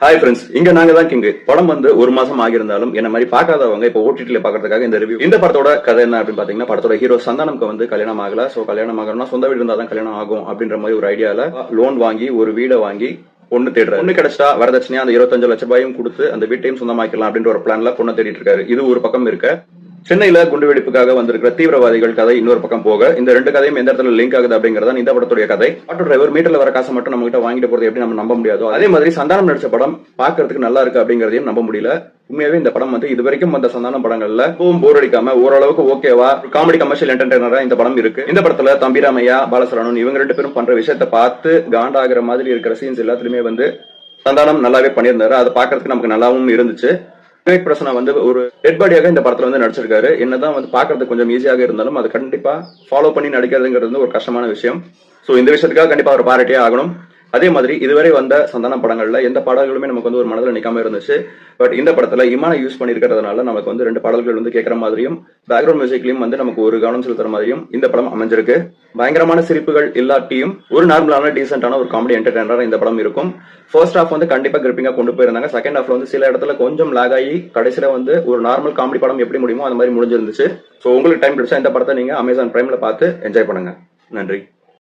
Hi friends இங்க நாங்க தான் கிங்கு படம் வந்து ஒரு மாசம் ஆகியிருந்தாலும் என்ன மாதிரி பார்க்காதவங்க இப்போ ஓடிடில பாக்குறதுக்காக இந்த ரிவ்யூ இந்த படத்தோட கதை என்ன அப்படின்னு பாத்தீங்கன்னா படத்தோட ஹீரோ சந்தானம்க்கு வந்து கல்யாணம் ஆகல. சோ கல்யாணம் ஆகணும்னா சொந்த வீடு இருந்தா தான் கல்யாணம் ஆகும் அப்படின்ற மாதிரி ஒரு ஐடியால லோன் வாங்கி ஒரு வீடை வாங்கி பொண்ணு தேடுறாரு. பொண்ணு கிடைச்சா வரதட்சணையா அந்த இருபத்தஞ்சு லட்ச ரூபாயும் கொடுத்து அந்த வீட்டையும் சொந்தமாக்கலாம் அப்படின்ற ஒரு பிளான்ல பொண்ணை தேடிட்டு இருக்காரு. இது ஒரு பக்கம் இருக்க. சென்னையில குண்டுவெடிப்புக்காக வந்திருக்கிற தீவிரவாதிகள் கதை இன்னொரு பக்கம் போக. இந்த ரெண்டு கதையும் எந்த இடத்துல லிங்க் ஆகுது அப்படிங்கறத இந்த படத்துடைய கதை. ஆட்டோ டிரைவர் மீட்டர்ல வர காசை மட்டும் நம்ம கிட்ட வாங்கிட்டு போறது எப்படி நம்ம நம்ப முடியாதோ அதே மாதிரி சந்தானம் நடிச்ச படம் பாக்குறதுக்கு நல்லா இருக்கு அப்படிங்கறதையும் நம்ப முடியல. உண்மையாவே இந்த படம் வந்து இது வரைக்கும் வந்த சந்தானம் படங்கள்ல எப்பவும் போர் அடிக்காம ஓரளவுக்கு ஓகேவா காமெடி கமர்ஷியல் என்டர்டைனரா இந்த படம் இருக்கு. இந்த படத்துல தம்பிராமையா பாலசரணன் இவங்க ரெண்டு பேரும் பண்ற விஷயத்த பார்த்து காண்டாகிற மாதிரி இருக்கிற சீன்ஸ் எல்லாத்துலயுமே வந்து சந்தானம் நல்லாவே பண்ணியிருந்தாரு. அதை பாக்குறதுக்கு நமக்கு நல்லாவும் இருந்துச்சு. விவேக் பிரசனா வந்து ஒரு டெட் பாடியாக இந்த படத்துல வந்து நடிச்சிருக்காரு. என்னதான் வந்து பாக்குறதுக்கு கொஞ்சம் ஈஸியாக இருந்தாலும் அது கண்டிப்பா ஃபாலோ பண்ணி நடிக்கிறதுங்கிறது ஒரு கஷ்டமான விஷயம். சோ இந்த விஷயத்துக்காக கண்டிப்பா அவர் பாராட்டியே ஆகணும். அதே மாதிரி இதுவரை வந்த சந்தான படங்கள்ல எந்த பாடல்களுமே நமக்கு வந்து ஒரு மனதில் நிக்காம இருந்துச்சு. பட் இந்த படத்துல இமான யூஸ் பண்ணிருக்கிறதுனால நமக்கு வந்து ரெண்டு பாடல்கள் வந்து கேட்கற மாதிரியும் பேக்ரவுண்ட் மியூசிக்லயும் வந்து நமக்கு ஒரு கவனம் செலுத்துற மாதிரியும் இந்த படம் அமைஞ்சிருக்கு. பயங்கரமான சிரிப்புகள் இல்லாட்டியும் ஒரு நார்மலான டீசென்டான ஒரு காமெடி என்டர்டைனரா இந்த படம் இருக்கும். ஃபர்ஸ்ட் ஹாஃப் வந்து கண்டிப்பா கிரிப்பிங்கா கொண்டு போயிருந்தாங்க. செகண்ட் ஹாஃப்ல வந்து சில இடத்துல கொஞ்சம் லாக் ஆகி கடைசியில வந்து ஒரு நார்மல் காமெடி படம் எப்படி முடியுமோ அந்த மாதிரி முடிஞ்சிருந்துச்சு. ஸோ உங்களுக்கு டைம் கிடைச்சா இந்த படத்தை நீங்க அமேசான் பிரைம்ல பார்த்து என்ஜாய் பண்ணுங்க. நன்றி.